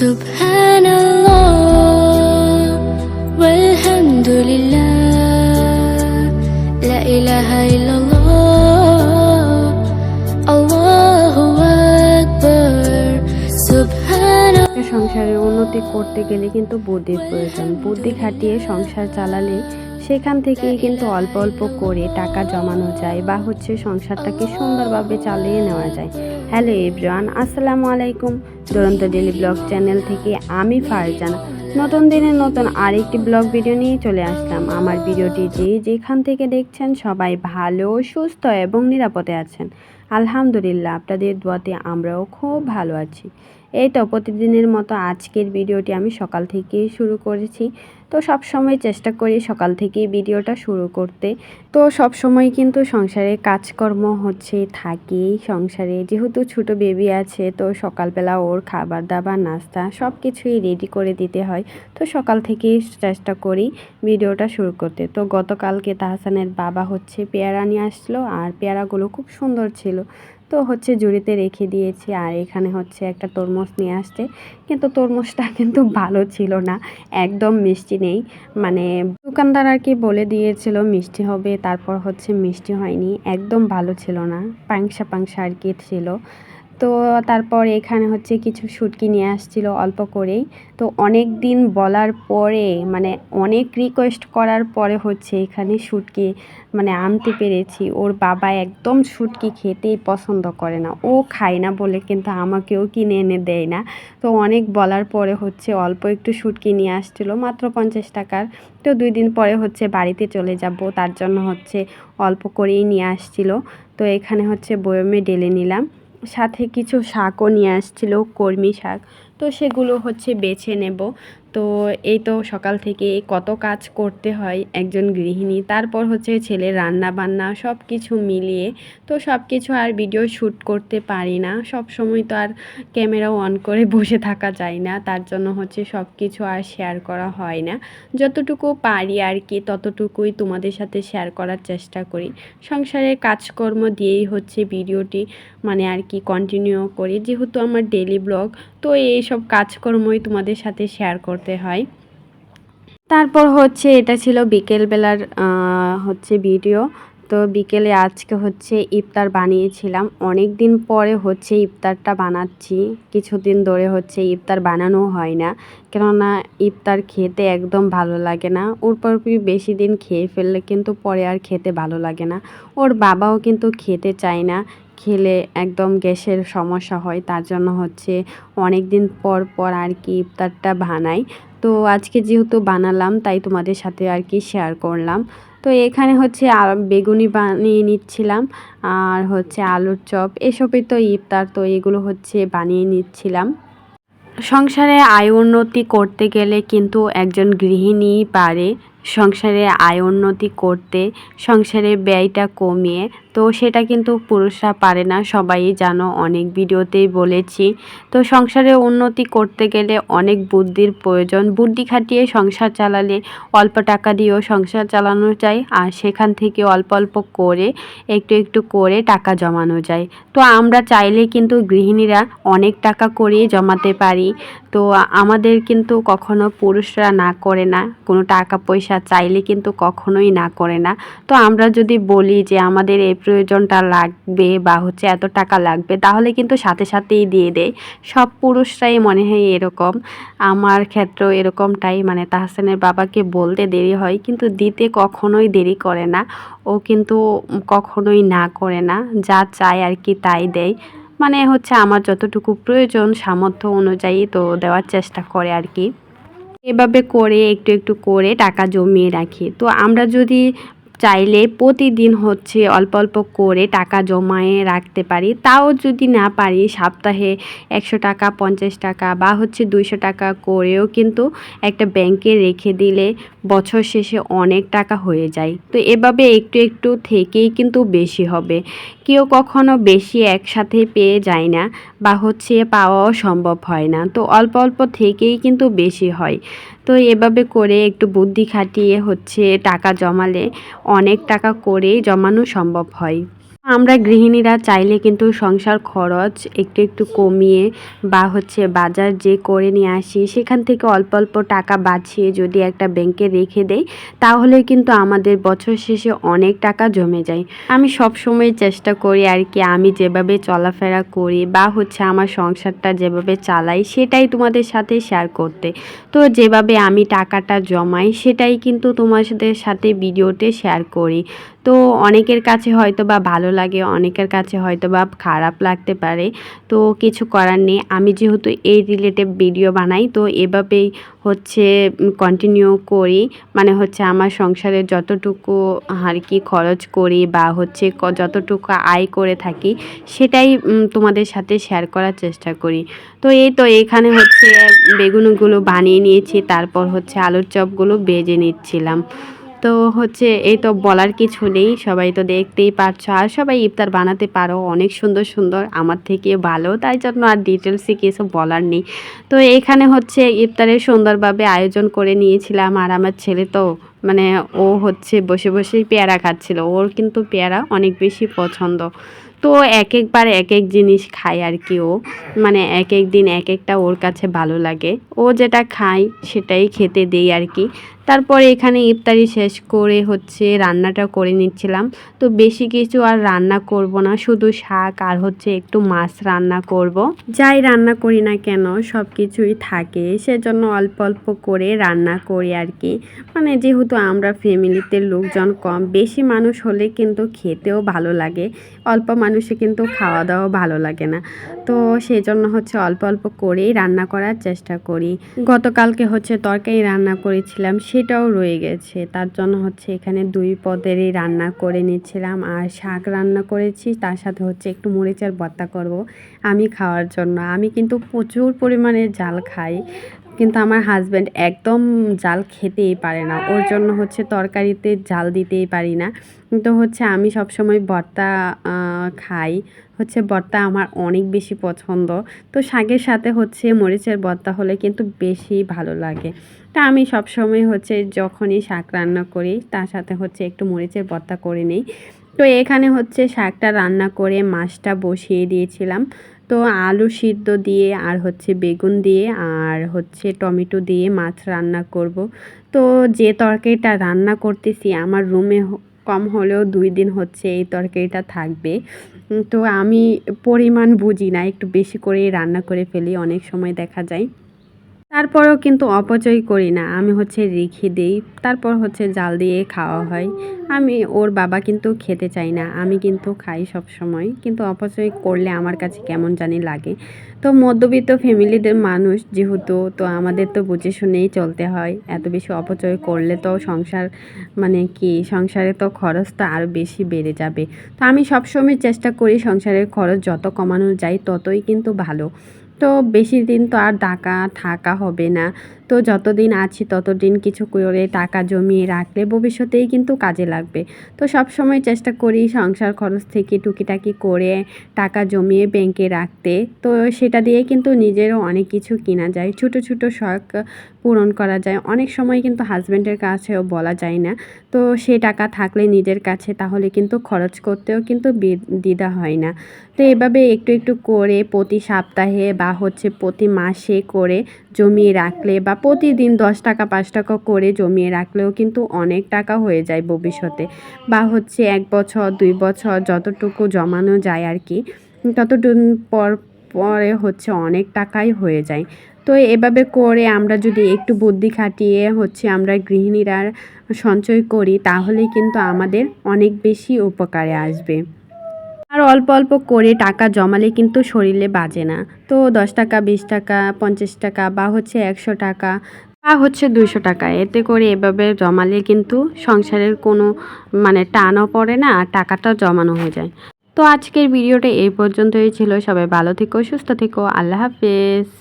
سبحان الله والحمد لله لا إله إلا الله الله أكبر سبحان একটা সংসারের উন্নতি করতে গেলে কিন্তু বুদ্ধির প্রয়োজন বুদ্ধি খাটিয়ে সংসার চালালে সেখান থেকেই কিন্তু অল্প অল্প করে টাকা জমানো যায় বা হচ্ছে সংসারটাকে সুন্দরভাবে চালিয়ে নেওয়া যায়। হ্যালো এভরিওয়ান আসসালামু আলাইকুম। দুরন্ত ডেলি ব্লগ চ্যানেল থেকে আমি ফারজানা। নতুন দিনের নতুন আরেকটি ব্লগ ভিডিও নিয়ে চলে আসলাম। আমার ভিডিওটি যে যেখান থেকে দেখছেন সবাই ভালো, সুস্থ এবং নিরাপদে আছেন। আলহামদুলিল্লাহ, আপনাদের দোয়াতে আমরাও খুব ভালো আছি। এই তো প্রতিদিনের মতো আজকের ভিডিওটি আমি সকাল থেকেই শুরু করেছি। তো সব সময় চেষ্টা করি সকাল থেকেই ভিডিওটা শুরু করতে। তো সব সময় কিন্তু সংসারে কাজকর্ম হচ্ছে, থাকেই সংসারে। যেহেতু ছোট বেবি আছে, তো সকালবেলা ওর খাবার দাবার, নাস্তা সব কিছুই রেডি করে দিতে হয়। তো সকাল থেকেই চেষ্টা করি ভিডিওটা শুরু করতে। তো গতকালকে তাহসানের বাবা হচ্ছে পেয়ারা নিয়ে আসলো, আর পেয়ারাগুলো খুব সুন্দর ছিল। তো হচ্ছে জুড়িতে রেখে দিয়েছি আর এখানে হচ্ছে একটা তরমুজ নিয়ে আসছে। কিন্তু তরমুজটা কিন্তু ভালো ছিল না, একদম মিষ্টি নেই। মানে দোকানদার আর কি বলে দিয়েছিল, মিষ্টি হবে, তারপর হচ্ছে মিষ্টি হয়নি। একদম ভালো ছিল না পাংসা পাংসা আর কি ছিল। তো তারপর এখানে হচ্ছে কিছু শুটকি নিয়ে আসছিল অল্প করেই। তো অনেক দিন বলার পরে মানে অনেক রিকোয়েস্ট করার পরে হচ্ছে এখানে শুটকি মানে আনতে পেরেছি। ওর বাবা একদম শুটকি খেতেই পছন্দ করে না। ও খায় না বলে কিন্তু আমাকেও কিনে এনে দেয় না। তো অনেক বলার পরে হচ্ছে অল্প একটু শুটকি নিয়ে আসছিল, মাত্র পঞ্চাশ টাকার। তো দুই দিন পরে হচ্ছে বাড়িতে চলে যাব, তার জন্য হচ্ছে অল্প করেই নিয়ে আসছিল। তো এখানে হচ্ছে বয়মে ডেলে নিলাম। সাথে কিছু শাকও নিয়ে আসছিল কর্মী শাক। তো সেগুলো হচ্ছে বেছে নেব। তো এই তো সকাল থেকে কত কাজ করতে হয় একজন গৃহিণী, তারপর হচ্ছে ছেলে রান্না বান্না সব কিছু মিলিয়ে, তো সব কিছু আর ভিডিও শ্যুট করতে পারি না সব সময় তো আর ক্যামেরা অন করে বসে থাকা যায় না, তার জন্য হচ্ছে সব কিছু আর শেয়ার করা হয় না। যতটুকু পারি আর কি, ততটুকুই তোমাদের সাথে শেয়ার করার চেষ্টা করি। সংসারের কাজকর্ম দিয়েই হচ্ছে ভিডিওটি মানে আর কি কন্টিনিউ করি। যেহেতু আমার ডেলি ব্লগ তো এইসব কাজকর্মই তোমাদের সাথে শেয়ার করতে হয়। তারপর হচ্ছে এটা ছিল বিকেলবেলার হচ্ছে ভিডিও তো বিকেলে আজকে হচ্ছে ইফতার বানিয়েছিলাম। অনেক দিন পরে হচ্ছে ইফতারটা বানাচ্ছি। কিছুদিন ধরে হচ্ছে ইফতার বানানো হয় না। কেননা ইফতার খেতে একদম ভালো লাগে না। ওর পর বেশি দিন খেয়ে ফেললে কিন্তু পরে আর খেতে ভালো লাগে না। ওর বাবাও কিন্তু খেতে চায় না। খেলে একদম গ্যাসের সমস্যা হয়, তার জন্য হচ্ছে অনেক দিন পর পর আর কি ইফতারটা বানাই। তো আজকে যেহেতু বানালাম, তাই তোমাদের সাথে আর কি শেয়ার করলাম। তো এখানে হচ্ছে বেগুনি বানিয়ে নিচ্ছিলাম আর হচ্ছে আলুর চপ, এসবই তো ইফতার, তো এগুলো হচ্ছে বানিয়ে নিচ্ছিলাম। সংসারে আয় উন্নতি করতে গেলে কিন্তু একজন গৃহিণী পারে। সংসারে আয় উন্নতি করতে সংসারের ব্যয়টা কমিয়ে। তো সেটা কিন্তু পুরুষরা পারে না, সবাই জানো, অনেক ভিডিওতেই বলেছি। তো সংসারে উন্নতি করতে গেলে অনেক বুদ্ধির প্রয়োজন। বুদ্ধি খাটিয়ে সংসার চালালে অল্প টাকা দিয়েও সংসার চালানো যায়, আর সেখান থেকে অল্প অল্প করে, একটু একটু করে টাকা জমানো যায়। তো আমরা চাইলে কিন্তু গৃহিণীরা অনেক টাকা করেই জমাতে পারি। তো আমাদের কিন্তু কখনো পুরুষরা না করে না, কোনো টাকা পয়সা চাইলে কিন্তু কখনোই না করে না। তো আমরা যদি বলি যে আমাদের এই প্রয়োজনটা লাগবে বা হচ্ছে এত টাকা লাগবে, তাহলে কিন্তু সাথে সাথেই দিয়ে দেয়। সব পুরুষরাই মনে হয় এরকম। আমার ক্ষেত্রেও এরকমটাই মানে তাহসানের বাবাকে বলতে দেরি হয়, কিন্তু দিতে কখনোই দেরি করে না। ও কিন্তু কখনোই না করে না। যা চায় আর কি তাই দেয়। মানে হচ্ছে আমার যতটুকু প্রয়োজন, সামর্থ্য অনুযায়ী তো দেওয়ার চেষ্টা করে আর কি। এভাবে করে, একটু একটু করে টাকা জমিয়ে রাখি। তো আমরা যদি চাইলে প্রতিদিন হচ্ছে অল্প অল্প করে টাকা জমায়ে রাখতে পারি, তাও যদি না পারি, সপ্তাহে একশো টাকা, পঞ্চাশ টাকা বা হচ্ছে দুইশো টাকা করেও কিন্তু একটা ব্যাংকে রেখে দিলে বছর শেষে অনেক টাকা হয়ে যায়। তো এভাবে একটু একটু থেকেই কিন্তু বেশি হবে। কেউ কখনো বেশি একসাথে পেয়ে যায় না বা হচ্ছে পাওয়াও সম্ভব হয় না। তো অল্প অল্প থেকেই কিন্তু বেশি হয়। তো এভাবে করে একটু বুদ্ধি খাটিয়ে হচ্ছে টাকা জমালে অনেক টাকা করেই জমানো সম্ভব হয়। আমরা গৃহিণীরা চাইলে কিন্তু সংসার খরচ একটু একটু কমিয়ে বা হচ্ছে বাজার যে করে নিয়ে আসি, সেখান থেকে অল্প অল্প টাকা বাঁচিয়ে যদি একটা ব্যাংকে রেখে দেই, তাহলে কিন্তু আমাদের বছর শেষে অনেক টাকা জমে যায়। আমি সব সময় চেষ্টা করি আর কি, আমি যেভাবে চলাফেরা করি বা হচ্ছে আমার সংসারটা যেভাবে চালাই, সেটাই তোমাদের সাথে শেয়ার করতে। তো যেভাবে আমি টাকাটা জমাই, সেটাই কিন্তু তোমাদের সাথে ভিডিওতে শেয়ার করি। তো অনেকের কাছে হয়তো বা ভালো লাগে, অনেকের কাছে হয়তো বা খারাপ লাগতে পারে। তো কিছু করার নেই। আমি যেহেতু এই রিলেটেড ভিডিও বানাই, তো এভাবেই হচ্ছে কন্টিনিউ করি। মানে হচ্ছে আমার সংসারে যতটুকু আর কি খরচ করি বা হচ্ছে যতটুকু আয় করে থাকি, সেটাই তোমাদের সাথে শেয়ার করার চেষ্টা করি। তো এই তো এখানে হচ্ছে বেগুনগুলো বানিয়ে নিয়েছি, তারপর হচ্ছে আলুর চপগুলো বেজে নিচ্ছিলাম। তো হচ্ছে এই তো বলার কিছু নেই, সবাই তো দেখতেই পারছ। আর সবাই ইফতার বানাতে পারো, অনেক সুন্দর সুন্দর, আমার থেকে ভালো, তাই জন্য আর ডিটেলসে কিছু বলার নেই। তো এখানে হচ্ছে ইফতারের সুন্দরভাবে আয়োজন করে নিয়েছিলাম, আর আমার ছেলে তো মানে ও হচ্ছে বসে বসেই পেয়ারা খাচ্ছিল, ওর কিন্তু পেয়ারা অনেক বেশি পছন্দ। তো এক একবার এক এক জিনিস খায় আর কি ও। মানে এক এক দিন এক একটা ওর কাছে ভালো লাগে। ও যেটা খায় সেটাই খেতে দেই আর কি। তারপরে এখানে ইফতারি শেষ করে হচ্ছে রান্নাটা করে নিচ্ছিলাম। তো বেশি কিছু আর রান্না করব না, শুধু শাক আর হচ্ছে একটু মাছ রান্না করব। যাই রান্না করি না কেন সব কিছুই থাকে। সেজন্য অল্প অল্প করে রান্না করি আর কি। মানে যেহেতু আমরা ফ্যামিলিতে লোকজন কম, বেশি মানুষ হলে কিন্তু খেতেও ভালো লাগে। অল্প মানুষে কিন্তু খাওয়া দাওয়া ভালো লাগে না। তো সেই জন্য হচ্ছে অল্প অল্প করেই রান্না করার চেষ্টা করি। গতকালকে হচ্ছে তরকারি রান্না করেছিলাম, সেটাও রয়ে গেছে। তার জন্য হচ্ছে এখানে দুই পদেরই রান্না করে নিচ্ছিলাম। আর শাক রান্না করেছি, তার সাথে হচ্ছে একটু মরিচের ভর্তা করব আমি খাওয়ার জন্য। আমি কিন্তু প্রচুর পরিমাণে জাল খাই। কিন্তু আমার হাজব্যান্ড একদম জাল খেতেই পারে না। ওর জন্য হচ্ছে তরকারিতে জাল দিতেই পারি না। তো হচ্ছে আমি সবসময় ভর্তা খাই। হচ্ছে ভর্তা আমার অনেক বেশি পছন্দ। তো শাকের সাথে হচ্ছে মরিচের ভর্তা হলে কিন্তু বেশি ভালো লাগে। তা আমি সবসময় হচ্ছে যখনই শাক রান্না করি, তার সাথে হচ্ছে একটু মরিচের ভর্তা করে নিই। তো এখানে হচ্ছে শাকটা রান্না করে মাছটা বসিয়ে দিয়েছিলাম। তো আলু সিদ্ধ দিয়ে, আর হচ্ছে বেগুন দিয়ে, আর হচ্ছে টমেটো দিয়ে মাছ রান্না করব। তো যে তরকারিটা রান্না করতেছি, আমার রুমে কম হলেও দুই দিন হচ্ছে এই তরকারিটা থাকবে। তো আমি পরিমাণ বুঝি না, একটু বেশি করে রান্না করে ফেলি, অনেক সময় দেখা যায়। তারপরেও কিন্তু অপচয় করি না। আমি হচ্ছে রেখে দিই, তারপর হচ্ছে জাল দিয়ে খাওয়া হয়। আমি, ওর বাবা কিন্তু খেতে চাই না, আমি কিন্তু খাই সব সময় কিন্তু অপচয় করলে আমার কাছে কেমন জানি লাগে। তো মধ্যবিত্ত ফ্যামিলিদের মানুষ যেহেতু, তো আমাদের তো বুঝে শুনেই চলতে হয়। এত বেশি অপচয় করলে তো সংসার মানে কি, সংসারে তো খরচ তো আরও বেশি বেড়ে যাবে। তো আমি সবসময় চেষ্টা করি সংসারের খরচ যত কমানো যায় ততই কিন্তু ভালো। তো বেশি দিন তো আর টাকা থাকা হবে না। তো যতদিন আছি ততদিন কিছু করে টাকা জমিয়ে রাখলে ভবিষ্যতেই কিন্তু কাজে লাগবে। তো সব সময় চেষ্টা করি সংসার খরচ থেকে টুকিটাকি করে টাকা জমিয়ে ব্যাংকে রাখতে। তো সেটা দিয়ে কিন্তু নিজেরও অনেক কিছু কেনা যায়। ছোট ছোট শখ পূরণ করা যায়। অনেক সময় কিন্তু হাজব্যান্ডের কাছেও বলা যায় না। তো সে টাকা থাকলে নিজের কাছে তাহলে কিন্তু খরচ করতেও কিন্তু দ্বিধা হয় না। তো এভাবে একটু একটু করে প্রতি সপ্তাহে বা হচ্ছে প্রতি মাসে করে জমিয়ে রাখলে বা প্রতিদিন দশ টাকা, পাঁচ টাকা করে জমিয়ে রাখলেও কিন্তু অনেক টাকা হয়ে যায় ভবিষ্যতে। বা হচ্ছে এক বছর, দুই বছর যতটুকু জমানো যায় আর কি ততটুকু পর, পরে হচ্ছে অনেক টাকাই হয়ে যায়। তো এভাবে করে আমরা যদি একটু বুদ্ধি খাটিয়ে হচ্ছে আমরা গৃহিণীরা সঞ্চয় করি তাহলে কিন্তু আমাদের অনেক বেশি উপকারে আসবে। আর অল্প অল্প করে টাকা জমালে কিন্তু শরীরে বাজে না। তো দশ টাকা, বিশ টাকা, পঞ্চাশ টাকা বা হচ্ছে একশো টাকা বা হচ্ছে দুশো টাকা এতে করে এভাবে জমালে কিন্তু সংসারের কোনো মানে টানও পড়ে না আর টাকাটাও জমানো হয়ে যায়। তো আজকের ভিডিওটা এই পর্যন্তই ছিল। সবাই ভালো থেকো, সুস্থ থেকো। আল্লাহ হাফেজ।